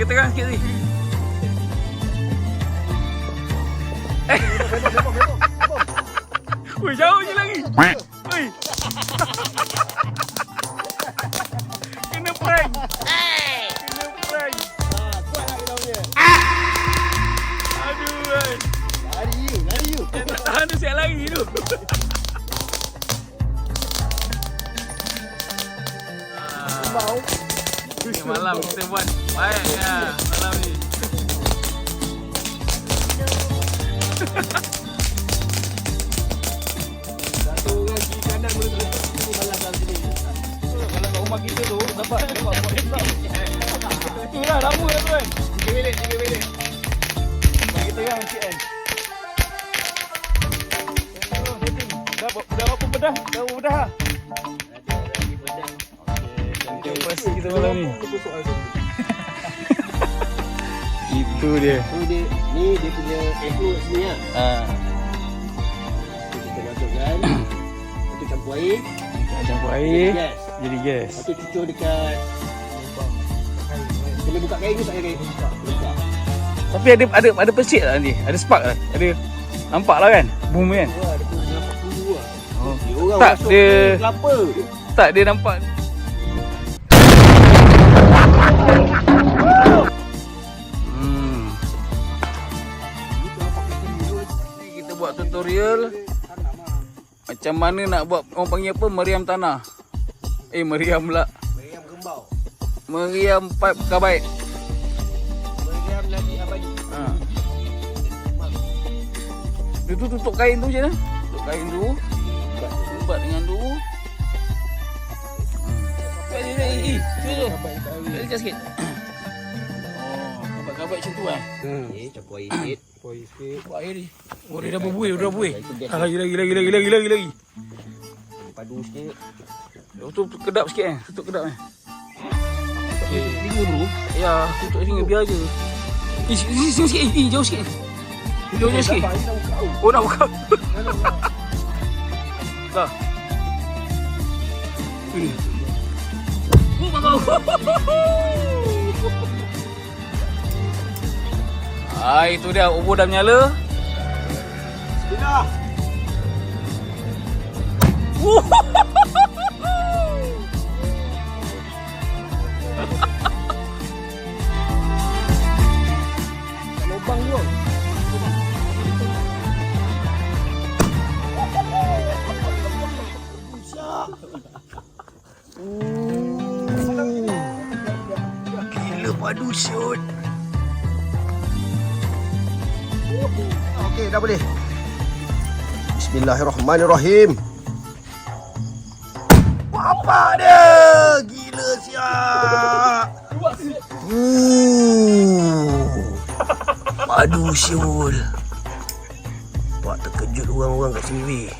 Bagi terang sikit ni. Eh. Woi, jauh je lagi. Woi. Kena prank. Kena prank. Ah, kuat tak kita punya. Aduh. woi. Lari you, lari you. Yang tak tahan tu siap lari tu. Bau. Malam kita buat baiknya malam ni. Satu orang kiri kanan boleh terletak sini malam dalam sini. Kalau kat rumah kita tu dapat dapat buat sebab. Itulah lama dah tu kan. 3 minit, 3 minit. Bagi terang sikit kan. Dah dah berapa bedah? Dah? Okey, pasti kita malam ni. Itu dia. Tu dia, ni dia punya ego sini lah. Ha. Tu kita masukkan. Tu campur air. Campur air. Yes. Jadi gas. Lepas tu cucur dekat Kena buka kain ke tak payah kain? Buka. Buka. Tapi ada ada ada pesik tak nanti? Ada spark tak? Ada nampak lah kan? Boom kan? Wah, dia pun nampak dulu lah. Oh. Dia orang Tak, masuk dia- ke kelapa. Tak dia nampak tutorial macam mana nak buat orang panggil apa meriam tanah. Eh meriam pula. Meriam gembau. Meriam pipe karbide. Meriam nadi abadi. Ha. Dia tu tutup kain tu je lah. Tutup kain tu. Ubat dengan tu. Hmm. Eh, eh, eh, eh, je sikit. Kabat-kabat macam tu eh. Okay, campur air sikit. Poi sikit. Buat air ni. Oh, dia dah berbuih, dia dah berbuih. Ah, lagi, lagi, lagi, lagi, lagi, lagi, lagi. padu sikit. Oh, tu kedap sikit eh. Tutup kedap eh. Telinga dulu. Ya, tutup sini biar je. Eh, sini, sikit. Eh, jauh sikit. Jauh, jauh sikit. Oh, nak buka. Dah. Ini. Oh, bakal. Ah, itu dia. Obor dah menyala. Bismillah. Lubang tu. Gila padu siut. Okey, dah boleh. Bismillahirrahmanirrahim. Apa dia? Gila siap. Uh. Padu siul. Pak terkejut orang-orang kat sini.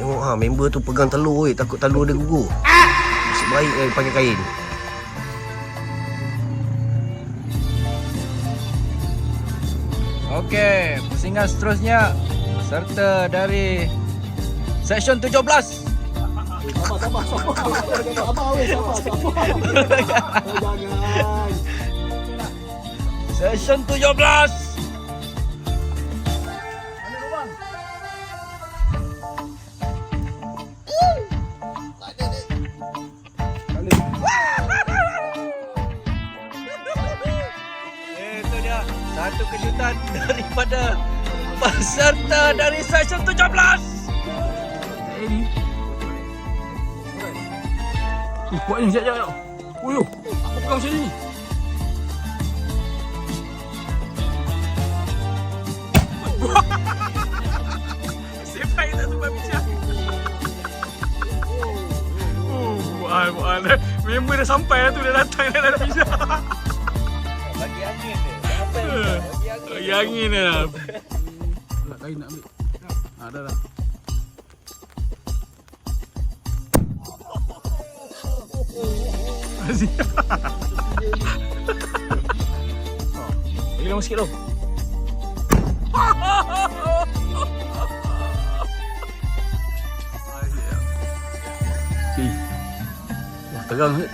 Tengok ha member tu pegang telur weh, takut telur dia gugur. Nasib baik eh pakai kain. Okey, pusingan seterusnya serta dari section 17. Sabar, sabar, sabar. Sabar, sabar, sabar. Section 17. Itu dia satu kejutan daripada peserta dari section 17. Eh, ni. Eh, kuat ni. Sekejap, sekejap. Yo. Aku pegang macam ni. Sepai tak sempat bincang. Oh, buat buat Member dah sampai lah tu dah datang dah dah pisah. Bagi angin dia. Yang dia? Bagi angin. Nak kain nak ambil. Ha, dah dah. Lagi lama sikit tau. Asyik. Wah, tegang ke?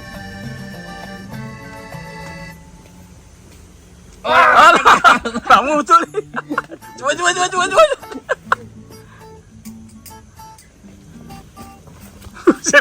lama betul ni. Cuba, cuba, cuba,